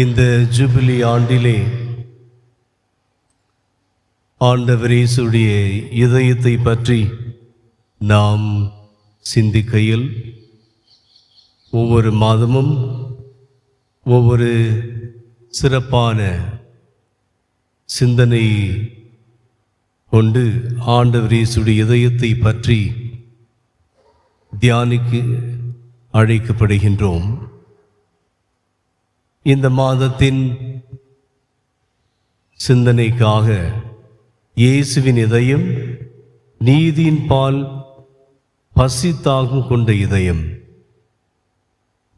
இந்த ஜூபிலி ஆண்டிலே ஆண்டவர் இயேசுடைய இதயத்தை பற்றி நாம் சிந்திக்கையில் ஒவ்வொரு மாதமும் ஒவ்வொரு சிறப்பான சிந்தனை கொண்டு ஆண்டவர் இயேசுடைய இதயத்தை பற்றி தியானிக்கு அழைக்கப்படுகின்றோம். இந்த மாதத்தின் சிந்தனைக்காக இயேசுவின் இதயம் நீதியின் பால் பசித்தாகும் கொண்ட இதயம்.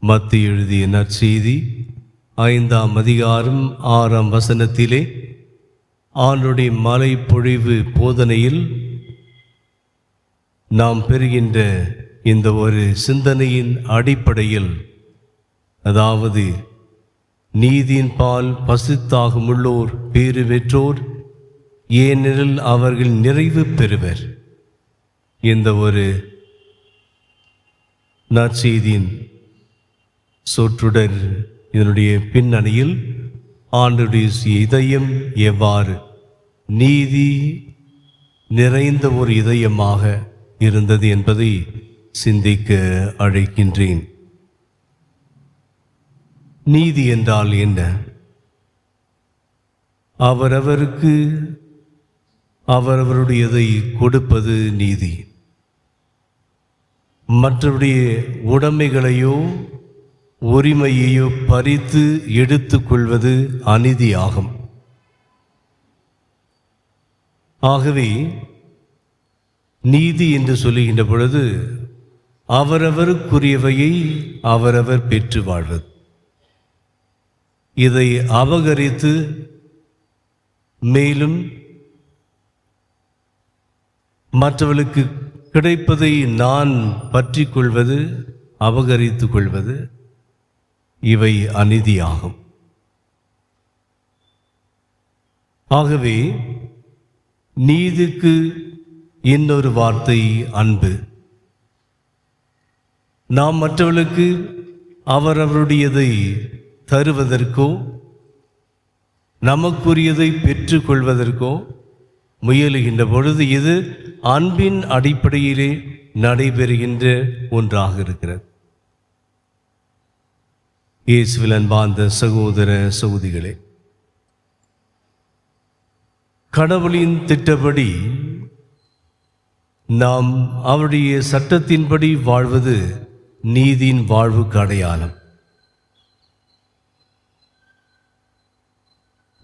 மத்தி எழுதிய நற்செய்தி ஐந்தாம் அதிகாரம் ஆறாம் வசனத்திலே ஆண்டுடைய மலை பொழிவு போதனையில் நாம் பெறுகின்ற இந்த ஒரு சிந்தனையின் அடிப்படையில் அதாவது நீதியின் பால் பசித்தாகும் உள்ளோர் பேறு பெற்றோர் ஏனெனில் அவர்கள் நிறைவு பெறுவர். இந்த ஒரு நற்செய்தியின் சொற்றுடர் இதனுடைய பின்னணியில் ஆண்டுடைய இதயம் எவ்வாறு நீதி நிறைந்த ஒரு இதயமாக இருந்தது என்பதை சிந்திக்க அழைக்கின்றேன். நீதி என்றால் என்ன? அவரவருக்கு அவரவருடையதை கொடுப்பது நீதி. மற்றவருடைய உடைமைகளையோ உரிமையையோ பறித்து எடுத்துக்கொள்வது அநீதியாகும். ஆகவே நீதி என்று சொல்லுகின்ற பொழுது அவரவருக்குரியவையை அவரவர் பெற்று வாழ்வது. இதை அபகரித்து மேலும் மற்றவர்களுக்கு கிடைப்பதை நான் பற்றி கொள்வது அபகரித்து கொள்வது இவை அநீதியாகும். ஆகவே நீதிக்கு இன்னொரு வார்த்தை அன்பு. நாம் மற்றவர்களுக்கு அவரவருடையதை தருவதற்கோ நமக்குரியதை பெற்றுக்கொள்வதற்கோ முயலுகின்ற பொழுது இது அன்பின் அடிப்படையிலே நடைபெறுகின்ற ஒன்றாக இருக்கிறது. இயேசுவில் அன்பார்ந்த சகோதர சகோதிகளே கடவுளின் திட்டப்படி நாம் அவருடைய சட்டத்தின்படி வாழ்வது நீதியின் வாழ்வுக்கு அடையாளம்.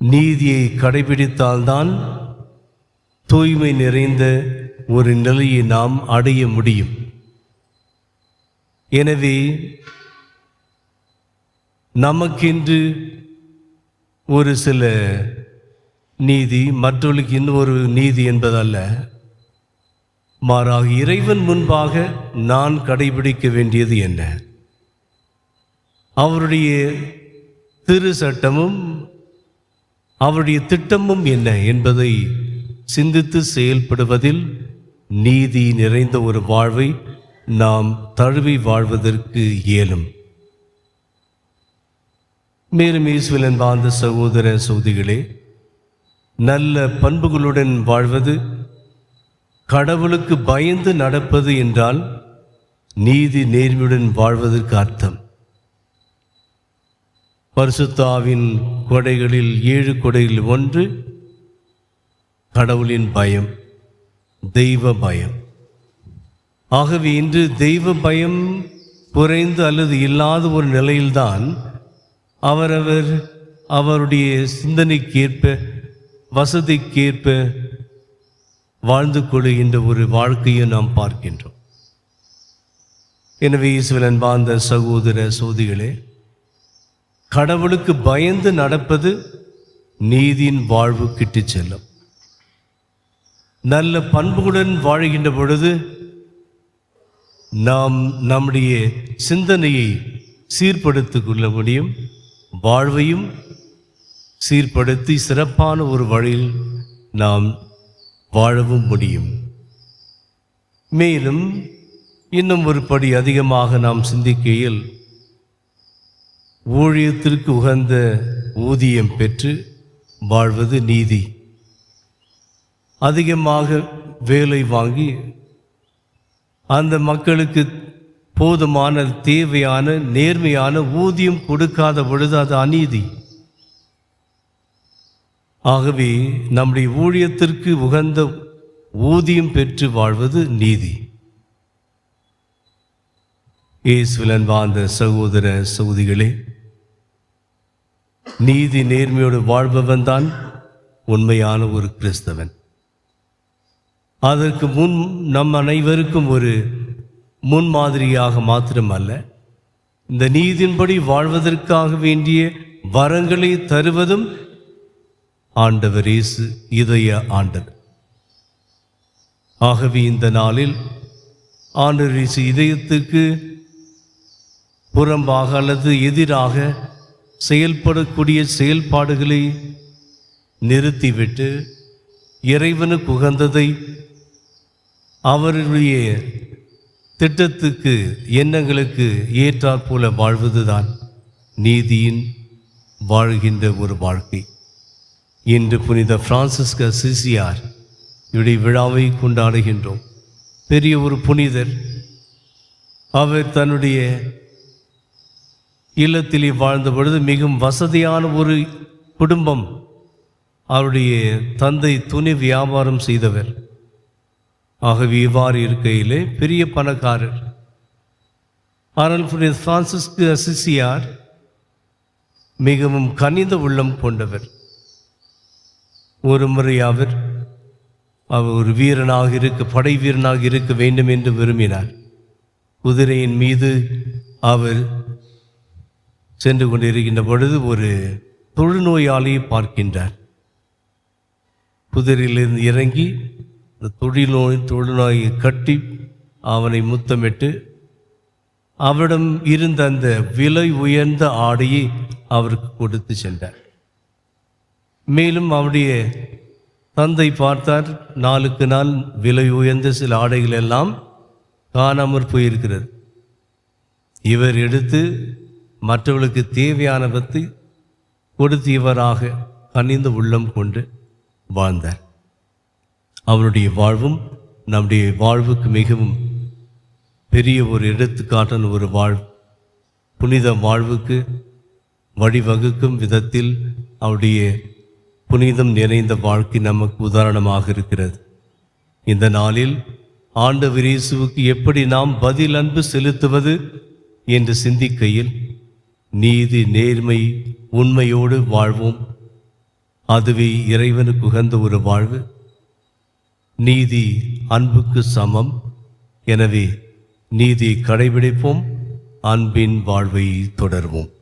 நீதியை கடைபிடித்தால்தான் தூய்மை நிறைந்த ஒரு நிலையை நாம் அடைய முடியும். எனவே நமக்கென்று ஒரு சில நீதி மற்றவர்களுக்கு இன்னொரு நீதி என்பதல்ல. மாறாக இறைவன் முன்பாக நான் கடைபிடிக்க வேண்டியது என்ன? அவருடைய திரு சட்டமும் அவருடைய திட்டமும் என்ன என்பதை சிந்தித்து செயல்படுவதில் நீதி நிறைந்த ஒரு வாழ்வை நாம் தழுவி வாழ்வதற்கு இயலும். மேலும் ஈஸ்வலன் வாழ்ந்த சகோதர சௌதிகளே நல்ல பண்புகளுடன் வாழ்வது கடவுளுக்கு பயந்து நடப்பது என்றால் நீதி நேர்மையுடன் வாழ்வதற்கு அர்த்தம். பரிசுத்தாவின் கொடைகளில் ஏழு கொடைகளில் ஒன்று கடவுளின் பயம் தெய்வ பயம். ஆகவே இன்று தெய்வ பயம் குறைந்து அல்லது இல்லாத ஒரு நிலையில்தான் அவரவர் அவருடைய சிந்தனைக்கேற்ப வசதிக்கேற்ப வாழ்ந்து கொள்கின்ற ஒரு வாழ்க்கையை நாம் பார்க்கின்றோம். எனவே ஈஸ்வரன் வாழ்ந்த சகோதர சோதிகளே கடவுளுக்கு பயந்து நடப்பது நீதியின் வாழ்வு கிட்டு செல்லும். நல்ல பண்புகளுடன் வாழ்கின்ற பொழுது நாம் நம்முடைய சிந்தனையை சீர்படுத்திக் கொள்ள முடியும். வாழ்வையும் சீர்படுத்தி சிறப்பான ஒரு வழியில் நாம் வாழவும் முடியும். மேலும் இன்னும் ஒரு படி அதிகமாக நாம் சிந்திக்கையில் ஊழியத்திற்கு உகந்த ஊதியம் பெற்று வாழ்வது நீதி. அதிகமாக வேலை வாங்கி அந்த மக்களுக்கு போதுமான தேவையான நேர்மையான ஊதியம் கொடுக்காத பொழுது அது அநீதி. ஆகவே நம்முடைய ஊழியத்திற்கு உகந்த ஊதியம் பெற்று வாழ்வது நீதி. இயேசுவிலன் வாழ்ந்த சகோதர சகுதிகளே நீதி நேர்மையோடு வாழ்பவன் தான் உண்மையான ஒரு கிறிஸ்தவன். அதற்கு முன் நம் அனைவருக்கும் ஒரு முன்மாதிரியாக மாத்திரமல்ல இந்த நீதியின்படி வாழ்வதற்காக வேண்டிய வரங்களை தருவதும் ஆண்டவர் இயேசு இதய ஆண்டவர். ஆகவே இந்த நாளில் ஆண்டவர் இயேசு இதயத்துக்கு புறம்பாக அல்லது எதிராக செயல்படக்கூடிய செயல்பாடுகளை நிறுத்திவிட்டு இறைவனுக்கு உகந்ததை அவருடைய திட்டத்துக்கு எண்ணங்களுக்கு ஏற்றாற்போல வாழ்வதுதான் நீதியின் வாழ்கின்ற ஒரு வாழ்க்கை. இன்று புனித பிரான்சிஸ்க சிசியார் இவருடைய விழாவை கொண்டாடுகின்றோம். பெரிய ஒரு புனிதர். அவர் தன்னுடைய இல்லத்திலே வாழ்ந்த பொழுது மிகவும் வசதியான ஒரு குடும்பம் அவருடைய தந்தை துணி வியாபாரம் செய்தவர். ஆகவே இவ்வாறு இருக்கையிலே பெரிய பணக்காரர். ஆனால் புனித பிரான்சிஸ்கு அசிசியார் மிகவும் கனிந்த உள்ளம் கொண்டவர். ஒரு முறை அவர் அவர் ஒரு வீரனாக இருக்க படை வீரனாக இருக்க வேண்டும் என்று விரும்பினார். குதிரையின் மீது அவர் சென்று கொண்டிருக்கின்ற பொழுது ஒரு தொழுநோயாளியை பார்க்கின்றார். குதிரையிலிருந்து இறங்கி அந்த தொழில்நோய் தொழுநோயை கட்டி அவனை முத்தமிட்டு அவரிடம் இருந்த அந்த விலை உயர்ந்த ஆடையை அவருக்கு கொடுத்து சென்றார். மேலும் அவருடைய தந்தை பார்த்தார் நாளுக்கு நாள் விலை உயர்ந்த சில ஆடைகள் எல்லாம் காணாமற் போயிருக்கிறது. இவர் எடுத்து மற்றவர்களுக்கு தேவையானவற்றை கொடுத்தியவராக கனிந்த உள்ளம் கொண்டு வாழ்ந்தார். அவருடைய வாழ்வும் நம்முடைய வாழ்வுக்கு மிகவும் பெரிய ஒரு எடுத்துக்காட்டான ஒரு வாழ் புனித வாழ்வுக்கு வழிவகுக்கும் விதத்தில் அவருடைய புனிதம் நிறைந்த வாழ்க்கை நமக்கு உதாரணமாக இருக்கிறது. இந்த நாளில் ஆண்டவர் இயேசுவுக்கு எப்படி நாம் பதில் அன்பு செலுத்துவது என்று சிந்திக்கையில் நீதி நேர்மை உண்மையோடு வாழ்வோம். அதுவே இறைவனுக்கு உகந்த ஒரு வாழ்வு. நீதி அன்புக்கு சமம். எனவே நீதி கடைபிடிப்போம். அன்பின் வாழ்வை தொடர்வோம்.